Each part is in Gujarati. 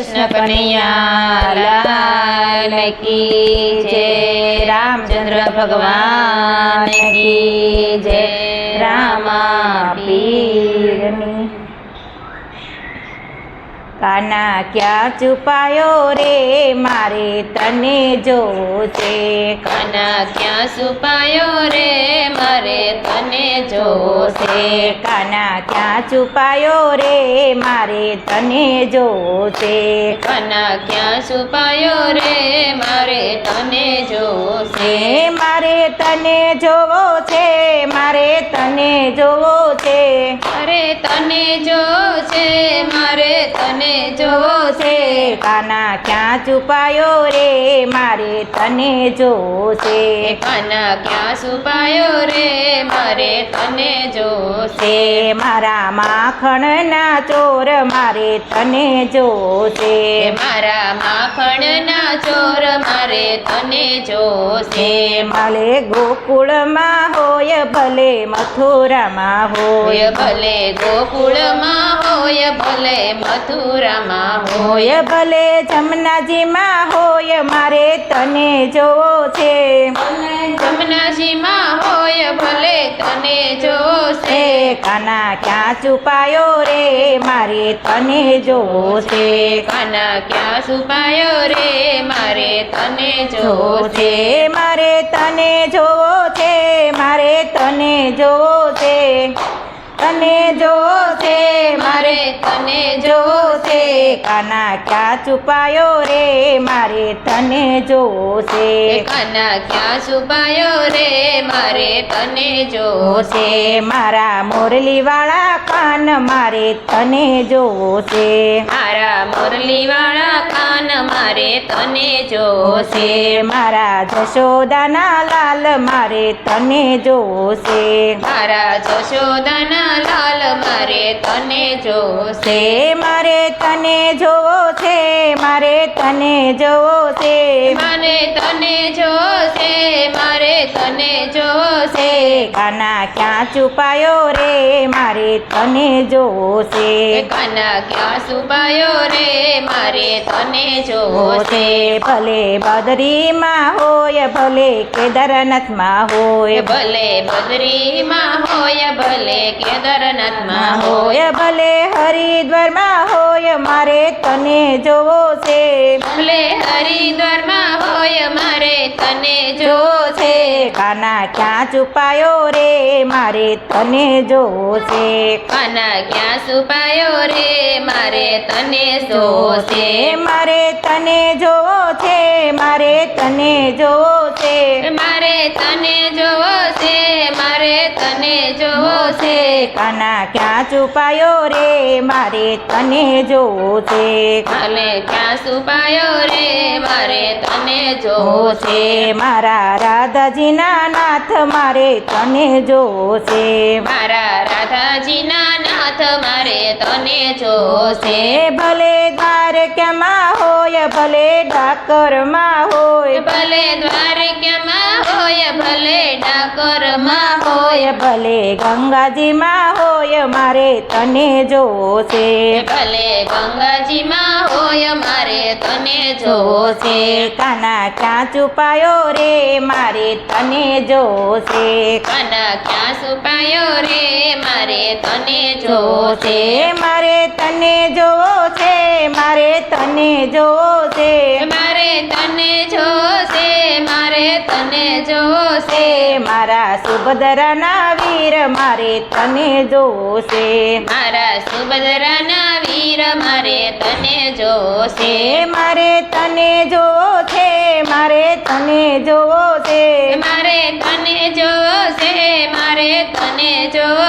કૃષ્ણ કનૈયા લાલ કી જય રામચંદ્ર ભગવાન કી જય કાના ક્યાં છુપાયો રે? મારે તને છે કાના ક્યાં છુપાયો રે? મારે તને છે કાના ક્યાં છુપાયો રે? મારે તને છે કાના ક્યાં છુપાયો રે? મારે તને છે મારે તને જોવો છે મારે તને જોવો છે અરે તને મારે તને જોવો છે કાના ક્યાં છુપાયો રે મારે તને છે કાના ક્યાં છુપાયો રે મારે તને છે મારા માખણના ચોર મારે તને છે મારા માખણના ચોર મારે તને જોશે. માલે ગોકુળમાં હોય ભલે મથુરામાં હોય. ભલે ગોકુળમાં હોય ભલે મથુરામાં હોય. હોય ભલે જમનાજીમાં હોય મારે તને જોવો છે કાના ક્યાં છુપાયો રે મારે તને જોવો છે કાના ક્યાં છુપાયો રે મારે તને જોવો છે મારે તને જોવો છે મારે તને જોવો છે તને જોશે મારે તને જોશે. કાના ક્યાં છુપાયો રે મારે તને જોશે. કાના ક્યાં છુપાયો રે મારે તને જોવો મારા મુરલીવાળા કાન મારે તને છે મારા મુરલીવાળા કાન મારે તને છે મારા જશોદાના લાલ મારે તને છે મારા જશોદાના લાલ મારે તને જોવો છે મારે તને જોવો છે મારે તને જોવો છે મારે તને જોવો છે મારે તને જોવો છે છે કાના ક્યાં છુપાયો રે મારે તને જોવો છે કાના ક્યાં છુપાયો રે મારે તને જોવો છે. છે ભલે બદરીમાં હોય ભલે કેદારનાથમાં હોય. ભલે બદરીમાં હોય ભલે કેદારનાથમાં હોય. ભલે હરિદ્વારમાં હોય મારે તને જોવો છે. ભલે હરિદ્વારમાં હોય મારે તને જોવો છે. કાના ક્યાં છુપાયો રે મારે તને જોવો છે. કાના ક્યાં છુપાયો રે મારે તને જોવો છે. મારે તને જોવો. છે મારે તને જોવો છે મારે તને જોવો છે મારે તને જોવો છે કાના ક્યાં છુપાયો રે મારે તને જોવો છે ભલે ક્યાં છુપાયો રે મારે તને જોવો જોવો છે છે મારા રાધાજીના નાથ મારે તને જોવો છે મારા રાધાજીના નાથ મારે તને જોવો છે છે ભલે દ્વારકામાં હોય ભલે ડાકરમાં હોય. ભલે દ્વારકામાં હોય ભલે ડાકોરમાં હોય. હોય ભલે ગંગાજીમાં હોય મારે તને જોવો છે ભલે ગંગાજીમાં હોય મારે તને જોવો જોવો છે છે કાના ક્યાં છુપાયો રે મારે તને જોવો છે કાના ક્યાં છુપાયો રે મારે તને જોવો છે મારે તને જોવો છે મારે તને જોવો છે મારે તને જોવો છે છે મારા સુભદ્રાના વીર મારે તને જોવો છે મારા સુભદ્રાના વીર મારે તને જોવો છે છે મારે તને જોવો છે મારે તને જોવો છે મારે તને જોવો છે મારે તને જોવો છે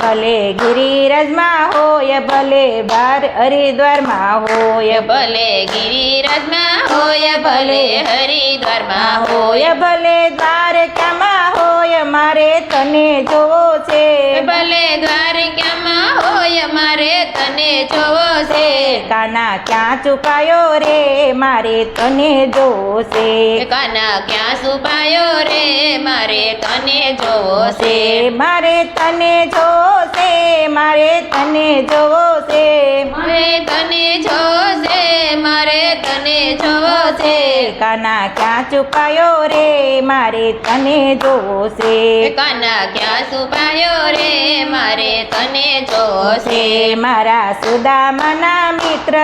ભલે ગિરિરાજમાં હોય ભલે બાર હરિદ્વારમાં હોય. ભલે ગિરિરાજમાં હોય ભલે હરિદ્વારમાં હોય. ભલે દ્વારકામાં હોય મારે તને જોવો છે ભલે દ્વારકામાં હોય મારે તને જોવો છે કાના ક્યાં છુપાયો રે મારે તને જોવો છે કાના ક્યાં છુપાયો રે મારે તને જોવો છે છે મારે તને જોવો છે મારે તને જોવો છે મારે તને જોવો છે કાના ક્યાં છુપાયો રે મારે તને જોવો છે કાના ક્યાં છુપાયો રે મારે તને જોશે મારા સુદામાના મિત્ર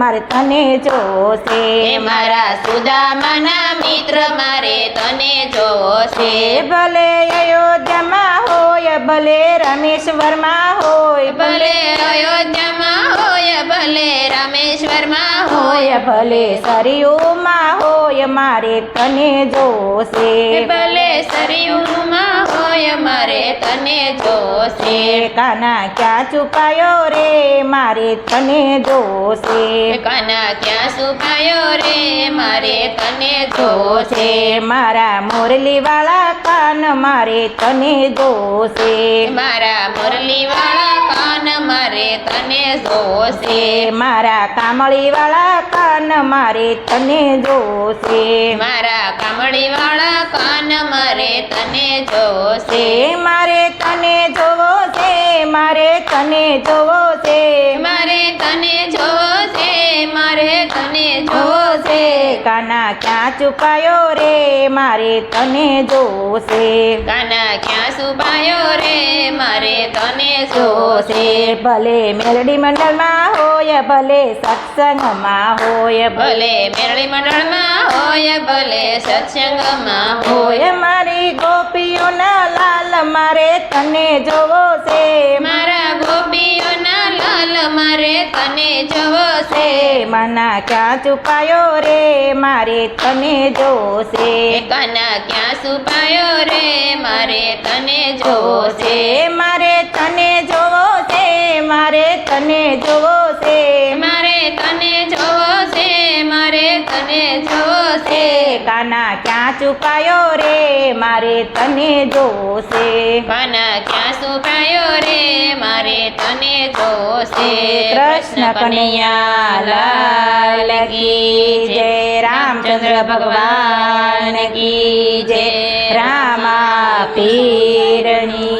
મારે તને જોશે. મારા સુદામાના મિત્ર મારે તને જોશે. ભલે અયોધ્યામાં હોય ભલે રમેશ્વરમાં હોય ભલે અયોધ્યામાં હોય ભલે રમેશ્વરમાં હોય ભલે સરિયુમાં હોય મારે તને જોશે. ભલે સરયુમાં હોય મારે તને જોશે કાના ક્યાં છુપાયો રે? મારે તને જોશે કાના ક્યાં છુપાયો રે? મારે તને જોશે મારા મુરલી વાળા કાન મારે તને જોશે મારા મુરલી વાળા કાન મારે તને જોશે મારા કામળી વાળા કાન મારે તને જોશે મારા કામડી વાળા કાન મારે તને જોશે છે મારે તને જોવો છે મારે તને જોવો છે મારે તને જોવો છે મારે તને જોવો જોવો છે છે કાના ક્યાં છુપાયો રે મારે તને જોશે. કાના ક્યાં છુપાયો રે મારે તને જોશે. ભલે મેલડી મંડળમાં હોય ભલે સત્સંગમાં હોય ભલે મેરડી મંડળમાં હોય ભલે સત્સંગમાં હોય. મારી ગોપીઓના લાલ મારે તને જોવો છે મારા ગોપીઓના લાલ મારે તને જોવો છે મના ક્યાં છુપાયો રે મારે તને જોશે એ કાના ક્યાં છુપાયો રે મારે તને જોશે જોશે મારે તને જોવો છે મારે તને જોવો છે મારે તને જોવો છે મારે તને જોવો છે કાના ક્યાં છુપાયો રે મારે તને જોશે કાના ક્યાં છુપાયો રે મારે તને જોશે કૃષ્ણ કનૈયા લાલ કી જય રામચંદ્ર ભગવાન કી જય રામા પીરની